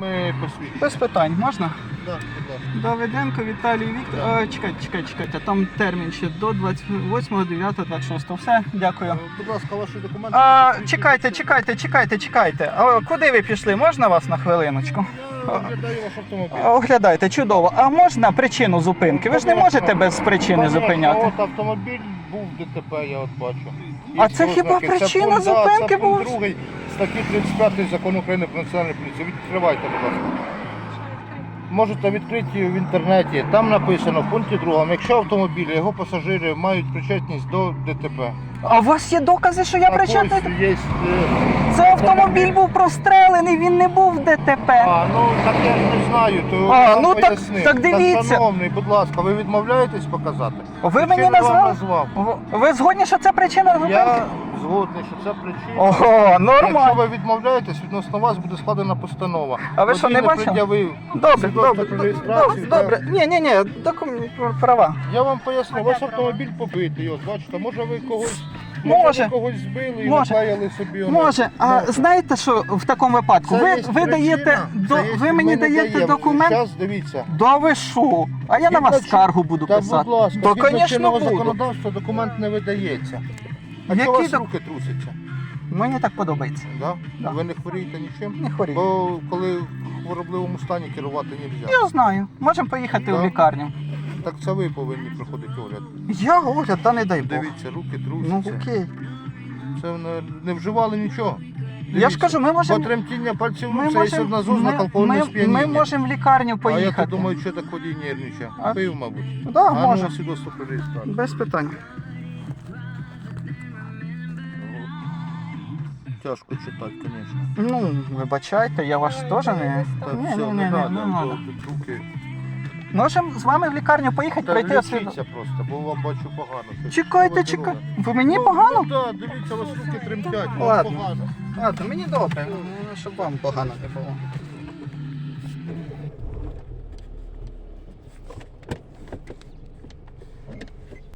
Ми посвідчимо. Без питань, можна? Да. Давиденко Віталій Віктор. А, чекайте, чекайте, чекайте. Там термін ще до 28.09.26. Все, дякую. Е, Будь ласка, ваші документи. А, чекайте, чекайте, чекайте, чекайте. А, куди ви пішли? Можна вас на хвилиночку? Я оглядаю ваш автомобіль. Оглядайте, чудово. А можна причину зупинки? Ви ж не можете без причини Конечно, зупиняти. От автомобіль був в ДТП, я от бачу. А це хіба ознаки. Причина пункт, да, зупинки це пункт другий статті 35 закону України про національну поліцію. Відкривайте, будь ласка. Можете відкрити в інтернеті. Там написано в пункті другому, якщо автомобіль, його пасажири мають причетність до ДТП. А у вас є докази, що я Так причетний? ось є. е, Це автомобіль був прострелений, він не був в ДТП. А, ну так я ж не знаю, то А, я вам ну так- пояснив. так дивіться. Та, шановний, будь ласка, ви відмовляєтесь показати? Ви Причину мені я вам назвали? назвав. Ви згодні, що це причина зупинки? Я згодний, що це причина. Ого, Якщо нормально. ви відмовляєтесь, відносно вас буде складена постанова. А ви що, не бачили? пред'явив Добре, свідоцтво добре, про добре, реєстрацію, добре. Ні, ні, ні, документ права. Я вам поясню, ваш автомобіль побитий, от бачите, може ви когось, Може. ви когось збили і Може. наклеїли собі. Може, а Ну, знаєте, що в такому випадку? це Ви, є ви причина, даєте до є- ви мені ми не даєте даємо. документ. Зараз дивіться. Да ви що? А я на Згідно вас чи- скаргу буду Та писати. будь ласка, Да, згідно звісно, чинного буду. законодавства документ не видається. А чого у вас док- руки трусяться? Мені так подобається. Да? Да. Ви не хворієте нічим? Не хворію. Бо коли в хворобливому стані керувати не можна. Я знаю. Можемо поїхати Да. в лікарню. Так це ви повинні проходити огляд. Я огляд, та не дай Бог. Дивіться, руки Ну трусяться. окей. Це не, не вживали нічого. Я ж кажу, ми можемо. Бо тремтіння пальців рук це є можемо одна з ознак ми, алкогольного ми, сп'яніння. ми можемо в лікарню А я поїхати. то думаю, що так водій нервничає. А? Пив, мабуть. Да, а ну, може. свідоцтво про реєстрацію. Без питань. Тяжко читати, звісно. Ну, вибачайте, я ваш теж не. Так, Ні, все, ні, ні, не ні, треба. не надо. Тут руки. Можемо з вами в лікарню поїхати, Та пройти освіту. лічіться просто, бо вам бачу погано. Це Чекайте, чудова чекайте. дорога. Ви мені Ну, погано? Ну, так, дивіться, у вас руки тремтять, вам Ладно. погано. Ладно, мені добре, щоб вам погано не було.